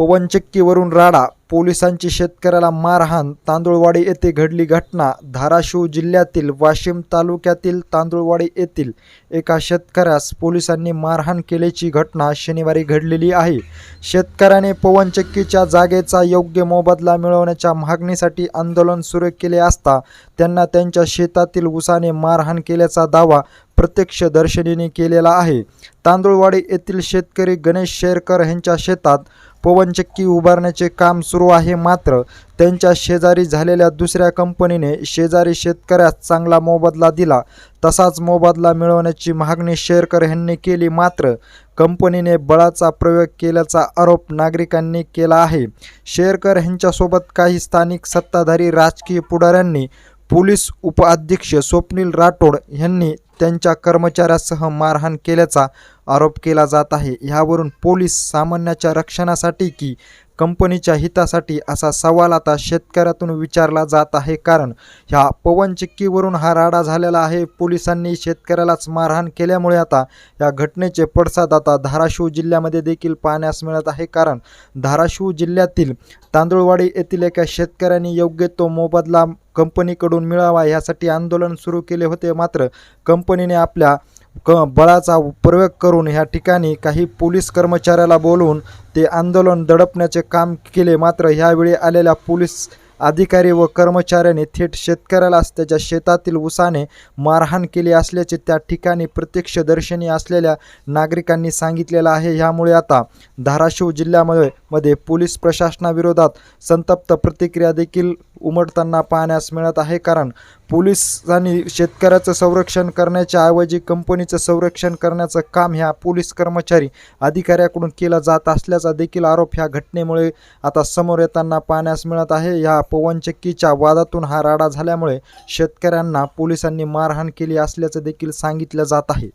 पवनचक्कीवरून राडा पोलिसांची शेतकऱ्याला मारहाण तांदूळवाडी येथे घडली घटना. धाराशिव जिल्ह्यातील वाशिम तालुक्यातील तांदूळवाडी येथील एका शेतकऱ्यास पोलिसांनी मारहाण केल्याची घटना शनिवारी घडलेली आहे. शेतकऱ्याने पवनचक्कीच्या जागेचा योग्य मोबदला मिळवण्याच्या मागणीसाठी आंदोलन सुरू केले असता त्यांना त्यांच्या शेतातील उसाने मारहाण केल्याचा दावा प्रत्यक्षदर्शनीने केलेला आहे. तांदूळवाडी येथील शेतकरी गणेश शेरकर यांच्या शेतात पवनचक्की उभारण्याचे काम सुरू आहे मात्र त्यांच्या शेजारी झालेल्या दुसऱ्या कंपनीने शेजारी शेतकऱ्यास चांगला मोबदला दिला. तसाच मोबदला मिळवण्याची मागणी शेरकर यांनी केली मात्र कंपनीने बळाचा प्रयोग केल्याचा आरोप नागरिकांनी केला आहे. शेरकर यांच्यासोबत काही स्थानिक सत्ताधारी राजकीय पुढाऱ्यांनी पोलीस उपअध्यक्ष स्वप्नील राठोड यांनी त्यांच्या कर्मचाऱ्यासह मारहाण केल्याचा आरोप केला जात आहे. ह्यावरून पोलीस सामान्याच्या रक्षणासाठी की कंपनीच्या हितासाठी असा सवाल आता शेतकऱ्यातून विचारला जात आहे. कारण ह्या पवनचक्कीवरून हा राडा झालेला आहे. पोलिसांनी शेतकऱ्यालाच मारहाण केल्यामुळे आता या घटनेचे पडसाद आता धाराशिव जिल्ह्यामध्ये देखील पाहण्यास मिळत आहे. कारण धाराशिव जिल्ह्यातील तांदूळवाडी येथील एका शेतकऱ्यांनी योग्य तो मोबदला कंपनीकडून मिळावा यासाठी आंदोलन सुरू केले होते. मात्र कंपनीने आपल्या क बळाचा प्रयोग करून ह्या ठिकाणी काही पोलीस कर्मचाऱ्याला बोलवून ते आंदोलन दडपण्याचे काम केले. मात्र ह्यावेळी आलेल्या पोलीस अधिकारी व कर्मचाऱ्यांनी थेट शेतकऱ्यालाच त्याच्या शेतातील उसाने मारहाण केली असल्याचे त्या ठिकाणी प्रत्यक्षदर्शनी असलेल्या नागरिकांनी सांगितलेलं आहे. ह्यामुळे आता धाराशिव जिल्ह्यामध्ये मध्ये पोलीस प्रशासनाविरोधात संतप्त प्रतिक्रिया देखील उमटताना पाहण्यास मिळत आहे. कारण पोलिसांनी शेतकऱ्याचं संरक्षण करण्याच्या ऐवजी कंपनीचं संरक्षण करण्याचं काम ह्या पोलीस कर्मचारी अधिकाऱ्याकडून केला जात असल्याचा देखील आरोप ह्या घटनेमुळे आता समोर येताना पाहण्यास मिळत आहे. ह्या पवनचक्कीच्या वादातून हा राडा झाल्यामुळे शेतकऱ्यांना पोलिसांनी मारहाण केली असल्याचं देखील सांगितलं जात आहे.